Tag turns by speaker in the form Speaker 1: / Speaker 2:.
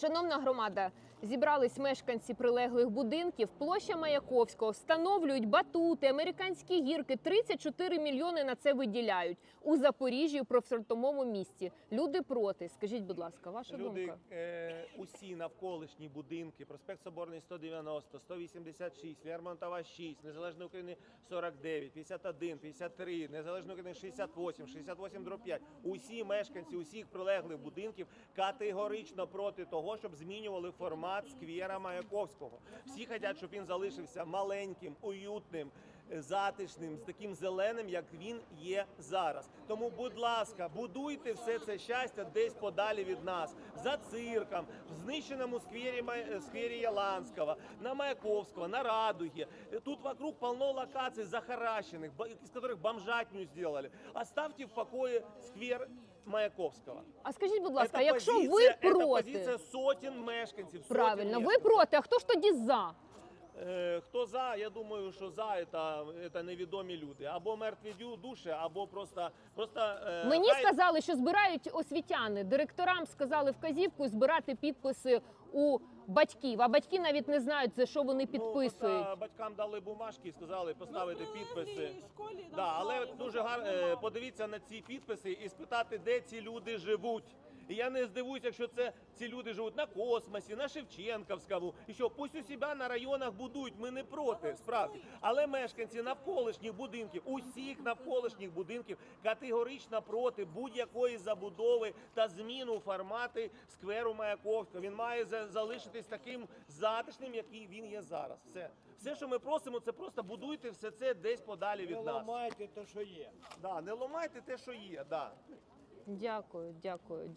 Speaker 1: Шановна громада, зібрались мешканці прилеглих будинків. Площа Маяковського встановлюють батути, американські гірки. 34 мільйони на це виділяють у Запоріжжі, у профсортовому місті. Люди проти. Скажіть, будь ласка, ваша
Speaker 2: Люди,
Speaker 1: думка?
Speaker 2: е, усі навколишні будинки, проспект Соборний 190, 186, Лермонтова 6, Незалежної України 49, 51, 53, Незалежної України 68, 68 дроб 5. Усі мешканці усіх прилеглих будинків категорично проти того, щоб змінювали формат сквера Маяковського. Всі хочуть, щоб він залишився маленьким, уютним, затишним, з таким зеленим, як він є зараз. Тому, будь ласка, будуйте все це щастя десь подалі від нас, за цирком, в знищеному сквері, е, сквері Яланського, на Маяковського, на Радуге. Тут вокруг полно локаций захаращенных, из которых бомжатню сделали. Оставьте в покое сквер Маяковського.
Speaker 1: А скажіть, будь ласка,
Speaker 2: Це
Speaker 1: якщо ви
Speaker 2: позиція- це позиція сотень мешканців. сотень
Speaker 1: правильно, ви проти. А хто ж тоді за?
Speaker 2: Е, Хто за? Я думаю, що за це, це невідомі люди. Або мертві душі, або просто просто е,
Speaker 1: Мені
Speaker 2: хай-
Speaker 1: сказали, що збирають освітяни. Директорам сказали вказівку збирати підписи у батьків. А батьки навіть не знають, за що вони
Speaker 2: Ну,
Speaker 1: підписують.
Speaker 2: просто батькам дали бумажки і сказали поставити
Speaker 3: На
Speaker 2: підписи.
Speaker 3: школі
Speaker 2: Да, але дуже гарно подивіться на ці підписи і спитати, де ці люди живуть. І я не здивуюся, якщо це ці люди живуть на космосі, на Шевченківському. І що пусть у себе на районах будують. Ми не проти, справді. Але мешканці навколишніх будинків, усіх навколишніх будинків категорично проти будь-якої забудови та зміну формати скверу Маяковського. Він має залишитись таким затишним, який він є зараз. Все, все, що ми просимо, це просто будуйте все це десь подалі від нас.
Speaker 4: ламайте те, що є.
Speaker 2: Да, не ламайте те, що є. Да.
Speaker 1: Дякую, дякую, дякую.